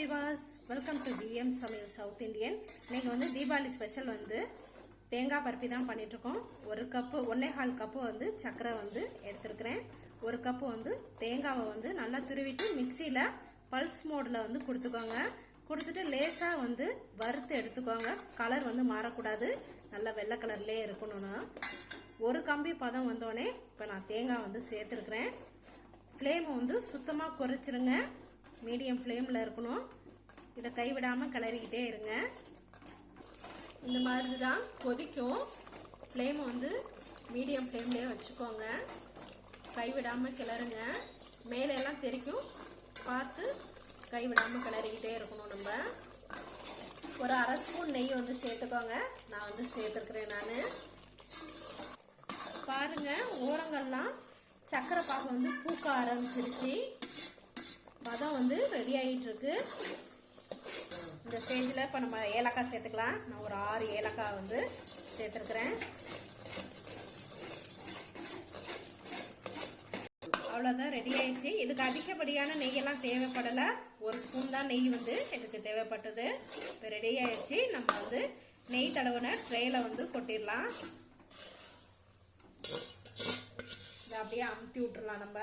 Vilas welcome to PM சமையல் south Indian இன்னைக்கு வந்து தீபாவளி ஸ்பெஷல் வந்து தேங்காய் பருப்பி தான் பண்ணிகிட்ருக்கோம் ஒரு கப்பு ஒன்னே கால் கப்பு வந்து சர்க்கரை வந்து எடுத்துருக்கிறேன். ஒரு கப்பு வந்து தேங்காவை வந்து நல்லா துருவிட்டு மிக்சியில் பல்ஸ் மோடில் வந்து கொடுத்துக்கோங்க. கொடுத்துட்டு லேசாக வந்து வறுத்து எடுத்துக்கோங்க. கலர் வந்து மாறக்கூடாது. நல்லா வெள்ளை கலர்லேயே இருக்கணும்னா. ஒரு கம்பி பதம் வந்தோடனே இப்போ நான் தேங்காய் வந்து சேர்த்துருக்குறேன். ஃப்ளேமை வந்து சுத்தமாக குறைச்சிருங்க. மீடியம் ஃப்ளேமில் இருக்கணும். இதை கைவிடாமல் கிளறிக்கிட்டே இருங்க. இந்த மாதிரி தான் கொதிக்கும் ஃப்ளேமை வந்து மீடியம் ஃப்ளேம்லேயே வச்சுக்கோங்க. கைவிடாமல் கிளறுங்க. மேலே எல்லாம் தெரிக்கும். பார்த்து கைவிடாமல் கிளறிக்கிட்டே இருக்கணும் நம்ம. ஒரு அரை ஸ்பூன் நெய் வந்து சேர்த்துக்கோங்க. நான் வந்து சேர்த்துருக்குறேன் நான். பாருங்க ஓரங்கள்லாம் சக்கரை பாகம் வந்து பூக்க ஆரம்பிச்சிருச்சு. வந்து ரெடி ஆகிட்டுருக்கு இந்த ஸ்டேஜில் இப்போ நம்ம ஏலக்காய் சேர்த்துக்கலாம். நான் ஒரு ஆறு ஏலக்காய் வந்து சேர்த்துருக்குறேன். அவ்வளோதான் ரெடி ஆயிடுச்சு. இதுக்கு அதிகப்படியான நெய்யெல்லாம் தேவைப்படலை. ஒரு ஸ்பூன் தான் நெய் வந்து இதுக்கு தேவைப்பட்டது. இப்போ ரெடி ஆயிடுச்சு. நம்ம வந்து நெய் தடவுன ட்ரேயில் வந்து கொட்டிடலாம். இதை அப்படியே அமுத்தி விட்ருலாம் நம்ம.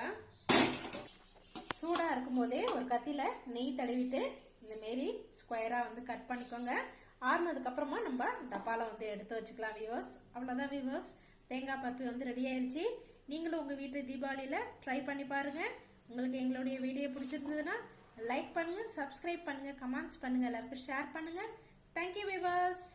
சூடாக இருக்கும்போதே ஒரு கத்தியில் நெய் தடவிட்டு இந்தமாரி ஸ்கொயராக வந்து கட் பண்ணிக்கோங்க. ஆறுனதுக்கப்புறமா நம்ம டப்பாவில் வந்து எடுத்து வச்சுக்கலாம் வியூவர்ஸ் அவ்வளோதான் வியூவர்ஸ் தேங்காய் பருப்பு வந்து ரெடி ஆயிடுச்சு நீங்களும் உங்கள் வீட்டு தீபாவளியில் ட்ரை பண்ணி பாருங்கள் உங்களுக்கு எங்களுடைய வீடியோ பிடிச்சிருந்ததுன்னா லைக் பண்ணுங்கள் சப்ஸ்கிரைப் பண்ணுங்கள் கமெண்ட்ஸ் பண்ணுங்கள் எல்லாருக்கும் ஷேர் பண்ணுங்கள் தேங்க்யூ வியூவர்ஸ்